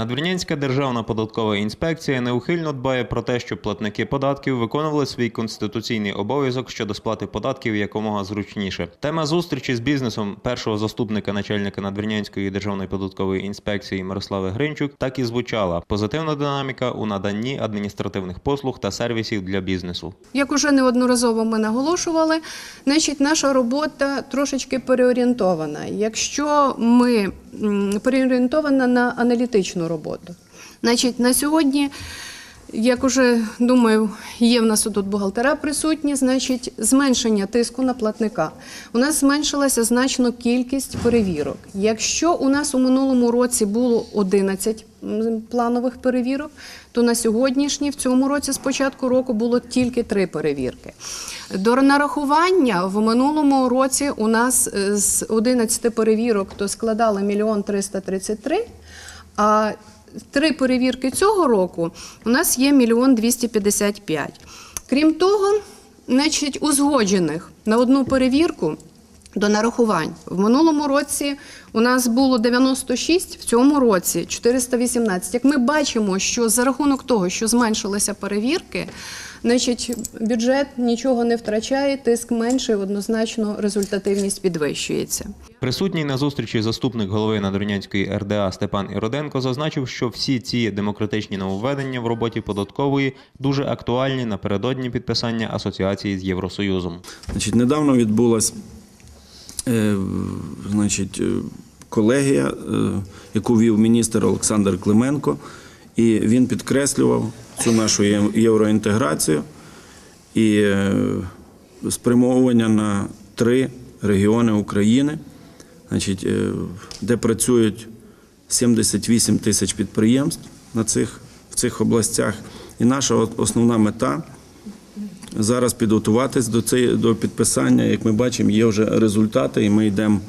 Надвірнянська державна податкова інспекція неухильно дбає про те, щоб платники податків виконували свій конституційний обов'язок щодо сплати податків якомога зручніше. Тема зустрічі з бізнесом першого заступника начальника Надвірнянської державної податкової інспекції Мирослави Гринчук так і звучала: позитивна динаміка у наданні адміністративних послуг та сервісів для бізнесу. Як уже неодноразово ми наголошували, значить, наша робота трошечки переорієнтована. Якщо ми переорієнтована на аналітичну роботу, значить, на сьогодні. Як уже думаю, є в нас тут бухгалтера присутні, значить, зменшення тиску на платника. У нас зменшилася значно кількість перевірок. Якщо у нас у минулому році було 11 планових перевірок, то на сьогоднішній в цьому році з початку року було тільки три перевірки. До нарахування в минулому році у нас е, з 11 перевірок то складали 1 333 а три перевірки цього року у нас є 1 255. Крім того, значить, узгоджених на одну перевірку до нарахувань. В минулому році у нас було 96, в цьому році 418. Як ми бачимо, що за рахунок того, що зменшилися перевірки, значить, бюджет нічого не втрачає, тиск менший, однозначно результативність підвищується. Присутній на зустрічі заступник голови Надвірнянської РДА Степан Іроденко зазначив, що всі ці демократичні нововведення в роботі податкової дуже актуальні напередодні підписання асоціації з Євросоюзом. Значить, недавно відбулась е, значить, е, колегія, е, яку вів міністр Олександр Клименко, і він підкреслював цю нашу євроінтеграцію і спрямовування на три регіони України, значить, де працюють 78 тисяч підприємств на цих, в цих областях. І наша основна мета зараз підготуватись до цієї до підписання. Як ми бачимо, є вже результати, і ми йдемо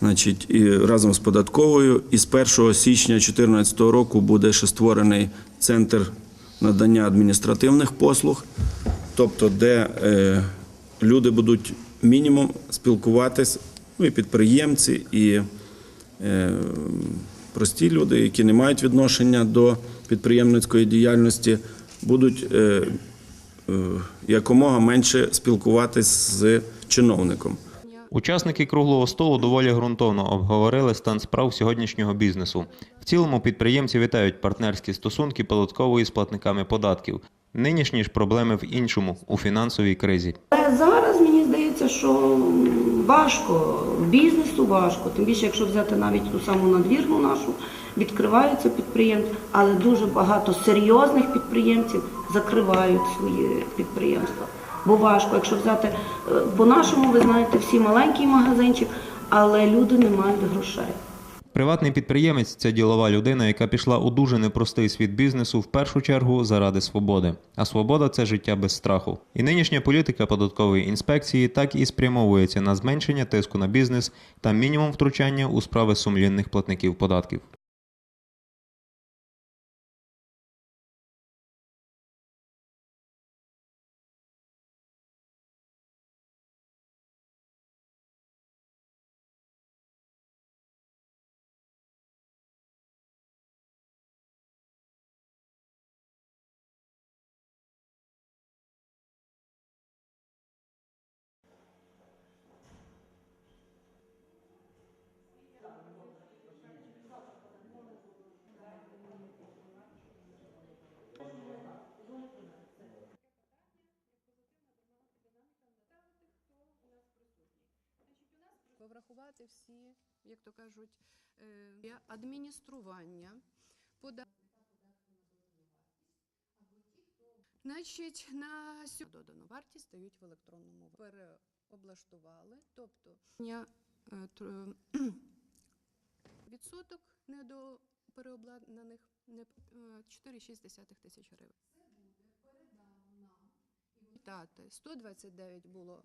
значить, і разом з податковою. І з 1 січня 2014 року буде ще створений центр надання адміністративних послуг, тобто, де е, люди будуть мінімум спілкуватись, ну і підприємці, і е, прості люди, які не мають відношення до підприємницької діяльності, будуть е, якомога менше спілкуватись з чиновником. Учасники круглого столу доволі ґрунтовно обговорили стан справ сьогоднішнього бізнесу. В цілому підприємці вітають партнерські стосунки податкової з платниками податків. Нинішні ж проблеми в іншому у фінансовій кризі. Зараз що важко, бізнесу важко, тим більше, якщо взяти навіть ту саму надвірну нашу, відкриваються підприємства, але дуже багато серйозних підприємців закривають свої підприємства. Бо важко, якщо взяти е, по-нашому, ви знаєте, всі маленький магазинчик, але люди не мають грошей. Приватний підприємець це ділова людина, яка пішла у дуже непростий світ бізнесу в першу чергу заради свободи. А свобода це життя без страху. І нинішня політика податкової інспекції так і спрямовується на зменшення тиску на бізнес та мінімум втручання у справи сумлінних платників податків. Врахувати всі, як то кажуть, е, адміністрування, пода... Значить, на сьогодні додану вартість стають в електронному переоблаштували, тобто е, відсоток недопереобладнаних не- е, 4,6 тисяч гривень. Це буде передано нам. 129 було